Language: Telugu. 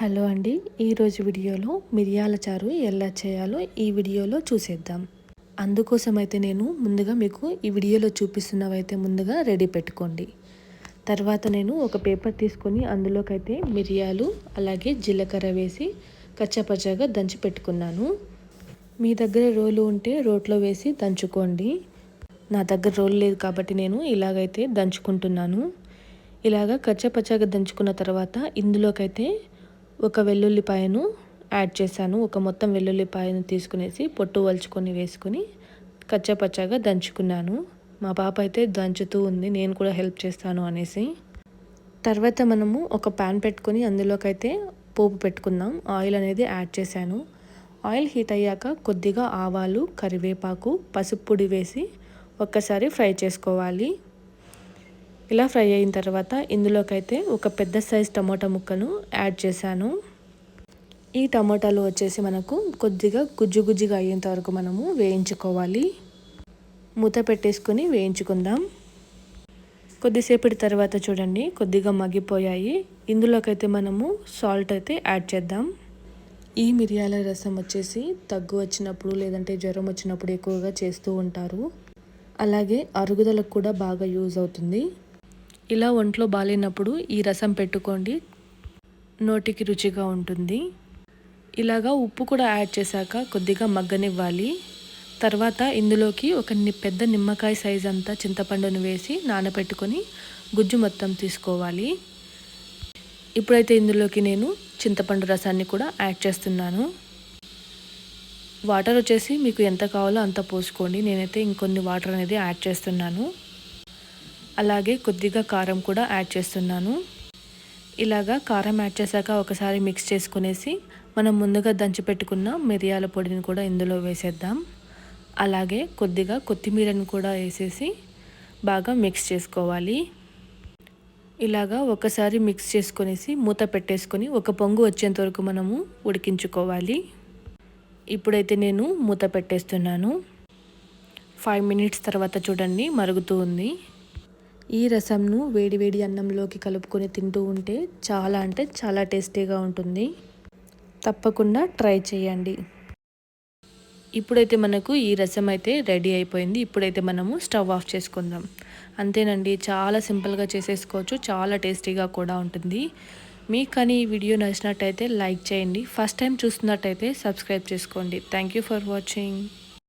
హలో అండి. ఈరోజు వీడియోలో మిరియాల చారు ఎలా చేయాలో ఈ వీడియోలో చూసేద్దాం. అందుకోసం అయితే నేను ముందుగా మీకు ఈ వీడియోలో చూపిస్తున్నవైతే ముందుగా రెడీ పెట్టుకోండి. తర్వాత నేను ఒక పేపర్ తీసుకొని అందులోకైతే మిరియాలు అలాగే జీలకర్ర వేసి కచ్చపచ్చగా దంచి పెట్టుకున్నాను. మీ దగ్గర రోలు ఉంటే రోట్లో వేసి దంచుకోండి. నా దగ్గర రోలు లేదు కాబట్టి నేను ఇలాగైతే దంచుకుంటున్నాను. ఇలాగ కచ్చపచ్చగా దంచుకున్న తర్వాత ఇందులోకైతే ఒక వెల్లుల్లిపాయను యాడ్ చేశాను. ఒక మొత్తం వెల్లుల్లిపాయను తీసుకునేసి పొట్టు వలుచుకొని వేసుకొని కచ్చపచ్చగా దంచుకున్నాను. మా పాప అయితే దంచుతూ ఉంది. నేను కూడా హెల్ప్ చేస్తాను అనేసి. తర్వాత మనము ఒక ప్యాన్ పెట్టుకొని అందులోకైతే పోపు పెట్టుకుందాం. ఆయిల్ అనేది యాడ్ చేశాను. ఆయిల్ హీట్ అయ్యాక కొద్దిగా ఆవాలు కరివేపాకు పసుపు పొడి వేసి ఒక్కసారి ఫ్రై చేసుకోవాలి. ఇలా ఫ్రై అయిన తర్వాత ఇందులోకైతే ఒక పెద్ద సైజ్ టమోటా ముక్కను యాడ్ చేశాను. ఈ టమోటాలు వచ్చేసి మనకు కొద్దిగా గుజ్జు గుజ్జుగా అయ్యేంత వరకు మనము వేయించుకోవాలి. మూత పెట్టేసుకొని వేయించుకుందాం. కొద్దిసేపటి తర్వాత చూడండి కొద్దిగా మగ్గిపోయాయి. ఇందులోకైతే మనము సాల్ట్ అయితే యాడ్ చేద్దాం. ఈ మిరియాల రసం వచ్చేసి తగ్గు వచ్చినప్పుడు లేదంటే జ్వరం వచ్చినప్పుడు ఎక్కువగా చేస్తూ ఉంటారు. అలాగే అరుగుదలకు కూడా బాగా యూజ్ అవుతుంది. ఇలా ఒంట్లో బాగాలేనప్పుడు ఈ రసం పెట్టుకోండి. నోటికి రుచిగా ఉంటుంది. ఇలాగా ఉప్పు కూడా యాడ్ చేశాక కొద్దిగా మగ్గనివ్వాలి. తర్వాత ఇందులోకి ఒక పెద్ద నిమ్మకాయ సైజ్ అంతా చింతపండును వేసి నానబెట్టుకొని గుజ్జు మొత్తం తీసుకోవాలి. ఇప్పుడైతే ఇందులోకి నేను చింతపండు రసాన్ని కూడా యాడ్ చేస్తున్నాను. వాటర్ వచ్చేసి మీకు ఎంత కావాలో అంత పోసుకోండి. నేనైతే ఇంకొన్ని వాటర్ అనేది యాడ్ చేస్తున్నాను. అలాగే కొద్దిగా కారం కూడా యాడ్ చేస్తున్నాను. ఇలాగా కారం యాడ్ చేశాక ఒకసారి మిక్స్ చేసుకునేసి మనం ముందుగా దంచి పెట్టుకున్న మిరియాల పొడిని కూడా ఇందులో వేసేద్దాం. అలాగే కొద్దిగా కొత్తిమీరని కూడా వేసేసి బాగా మిక్స్ చేసుకోవాలి. ఇలాగా ఒకసారి మిక్స్ చేసుకునేసి మూత పెట్టేసుకొని ఒక పొంగు వచ్చేంత వరకు మనము ఉడికించుకోవాలి. ఇప్పుడైతే నేను మూత పెట్టేస్తున్నాను. ఫైవ్ మినిట్స్ తర్వాత చూడండి మరుగుతూ ఉంది. ఈ రసంను వేడివేడి అన్నంలోకి కలుపుకొని తింటూ ఉంటే చాలా అంటే చాలా టేస్టీగా ఉంటుంది. తప్పకుండా ట్రై చేయండి. ఇప్పుడైతే మనకు ఈ రసం అయితే రెడీ అయిపోయింది. ఇప్పుడైతే మనము స్టవ్ ఆఫ్ చేసుకుందాం. అంతేనండి చాలా సింపుల్గా చేసేసుకోవచ్చు. చాలా టేస్టీగా కూడా ఉంటుంది. మీకు కానీ ఈ వీడియో నచ్చినట్టయితే లైక్ చేయండి. ఫస్ట్ టైం చూస్తున్నట్టయితే సబ్స్క్రైబ్ చేసుకోండి. Thank for watching.